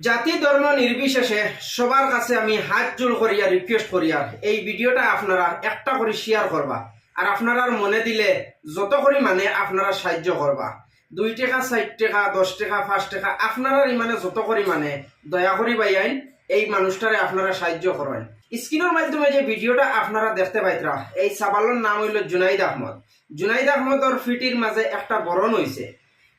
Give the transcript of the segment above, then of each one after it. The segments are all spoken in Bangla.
জাতি ধর্ম নির্বিশেষে সবার কাছে আমি হাত জোর করিয়া রিকোয়েস্ট করিয়া এই ভিডিওটা আপনারা একটা করে শেয়ার করবা। আর আপনারা মনে দিলে যত করি মানে আপনারা সাহায্য করবা। দুই টাকা, চার টাকা, দশ টাকা, পাঁচ টাকা, আপনারা ইমানে যত করি মানে দয়া করি বাইয়াইন এই মানুষটারে আপনারা সাহায্য করেন। স্ক্রিনের মাধ্যমে যে ভিডিওটা আপনারা দেখতে পাইতরা, এই সাবালোর নাম হইল জুনাইদ আহমদ। জুনাইদ আহমদর ফিটির মাঝে একটা বরণ হইছে।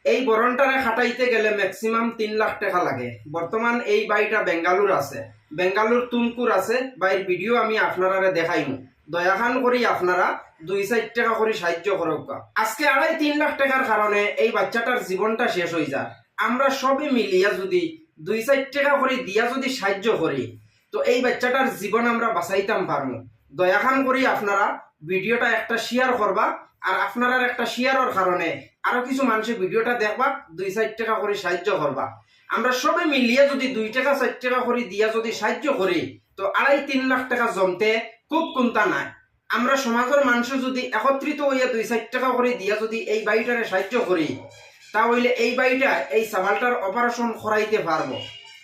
এই বরণটারে খাটাইতে গেলে ম্যাক্সিমাম তিন লাখ টাকা লাগে। বর্তমান এই বাড়িটা বেঙ্গালুর আছে। বেঙ্গালুর তুমকুর আছে। বাইর ভিডিও আমি আপনারা দেখাইমু। দয়াখান করি আপনারা দুই চার টাকা করে সাহায্য করক আজকে আড়াই তিন লাখ টাকার কারণে এই বাচ্চাটার জীবনটা শেষ হয়ে যায়। আমরা সবে মিলিয়া যদি দুই চার টাকা করে দিয়া যদি সাহায্য করি, তো এই বাচ্চাটার জীবন আমরা বাঁচাইতাম পারব দয়াখান করি আপনারা ভিডিওটা একটা শেয়ার করবা আর আপনারা একটা শেয়ারের কারণে আরও কিছু মানুষের ভিডিওটা দেখবা, দুই চার টাকা করে সাহায্য করবা। আমরা সবে মিলিয়ে যদি দুই টাকা, চার টাকা করে দিয়া যদি সাহায্য করি, তো আড়াই, তিন লাখ টাকা জমতে খুব কোনটা নাই। আমরা সমাজের মানুষ যদি একত্রিত হইয়া দুই চার টাকা করে দিয়া যদি এই বাড়িটারে সাহায্য করি তা হইলে এই বাড়িটা, এই সাবালটার অপারেশন করাইতে পারব।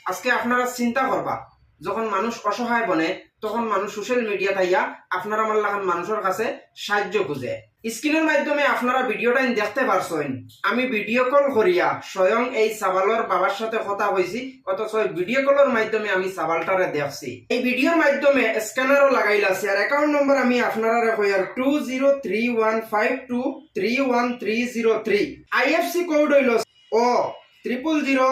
আজকে আপনারা চিন্তা করবা, যখন মানুষ অসহায় বনে তখন মানুষ সোশ্যাল মিডিয়া থাইয়া আপনারা আমার লাগান মানুষের কাছে সাহায্য খুঁজে। স্ক্রিনের মাধ্যমে আপনারা ভিডিওটা দেখতে পারছেন। আমি ভিডিও কল করিয়া স্বয়ং এই সাবালর বাবার সাথে কথা হয়েছি অথচ ভিডিও কলের মাধ্যমে আমি সাবালটারে দেখছি। এই ভিডিওর মাধ্যমে স্ক্যানারও লাগাইলাছি আর অ্যাকাউন্ট নম্বর আমি আপনারা কইয়ার two zero three one five two three one three zero three IFSC code হইল O triple zero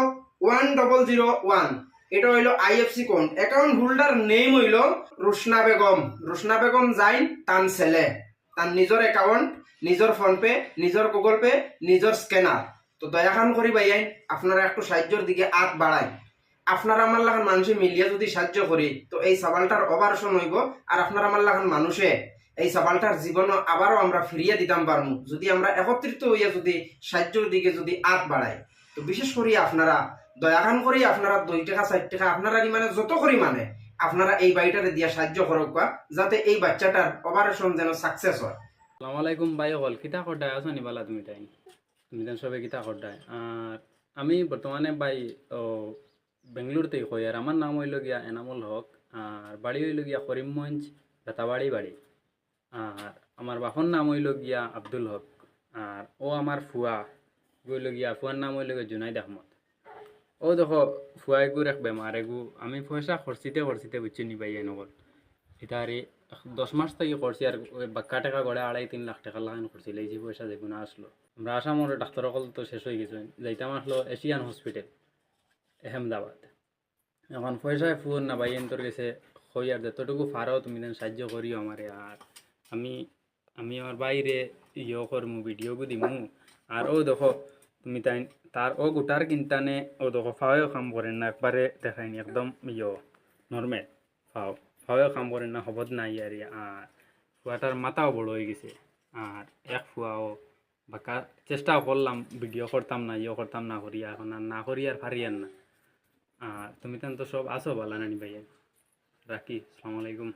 one double zero one এটা হইল IFSC code. Account holder name হইল রুশনা বেগম। রুশনা বেগম জাইন তান ছেলে। তার নিজের অ্যাকাউন্ট নিজের ফোনপে নিজের গুগল পে নিজের স্ক্যানার তো দয়াখান করি ভাইয়াই, আপনারা একটু সাহায্যের দিকে হাত বাড়াই। আপনারা আমার লাগান মানুষে মিলিয়ে যদি সাহায্য করি, তো এই সাবালটার অপারেশন হইব আর আপনারা আমার লাগান মানুষে এই সাবালটার জীবন আবারও আমরা ফিরিয়ে দিতাম পারমু। যদি আমরা একত্রিত হইয়া যদি সাহায্যের দিকে যদি হাত বাড়াই, তো বিশেষ করে আপনারা দয়াখান করি আপনারা দুই টাকা চার টাকা, আপনারা মানে যত করি মানে আপনারা এই বাড়িটারে দিয়া সাহায্য করক যাতে এই বাচ্চাটার অপারেশন যেন সাকসেস হয়। সালাম আলাইকুম ভাই হল কিতা করডায় আছো নি বালা তুমি তাই? তুমি তেন সবে কিতা করডায় আর আমি বর্তমানে ভাই ও বেঙ্গলোর থেকে কই আর আমার নাম হইল গিয়া এনামুল হক আর বাড়ি হইল গিয়া করিমগঞ্জ বেতাবাড়ি বাড়ি আর আমার বাপর নাম হইল গিয়া আব্দুল হক আর ও আমার ফুয়া হইল গিয়া ফুয়ার নাম হইল গিয়া জুনাইদ আহমদ। ও দেখো ফুয়াই গুর এক বেমার এগু আমি পয়সা খরচিতে খরচিতে বুঝছি নি ভাই এনেকল এটারে দশ মাস থেকে করছি আর বাক্কা টাকা গড়ে আড়াই তিন লাখ টাকা লাগান এই যে পয়সা দেখুন আসলো আমরা আসামর ডাক্তার সকল তো শেষ হয়ে গেছে। যাইতাম আসলো এশিয়ান হসপিটাল আহমেদাবাদ এখন পয়সায় ফুন না ভাই এন্তর গেছে হই আর যতটুকু ফারো তুমি দেন সাহায্য করিও আমারে আর আমি আমি আমার বাইরে ইয়ে করমু ভিডিওগু দিমু। আর ও দেখো তুমি তাই তার ও গোটার কিনতানে ও দেখো ফাওয়াও কাম করেন না একবারে দেখায়নি একদম ইয়ে নর্মেল ফাও ফাওয়াও কাম করেন না হবত নাই আর। আর ফুয়াটার মাথাও বড় হয়ে গেছে। আর এক ফুয়াও বাঁকা চেষ্টাও করলাম ভিডিও করতাম না ইয়ে করতাম না করিয়া এখন আর না করি আর ফারি আর না। আর তুমি তেন তো সব আসো নানি ভাইয়া। রাখি আসসালামু আলাইকুম।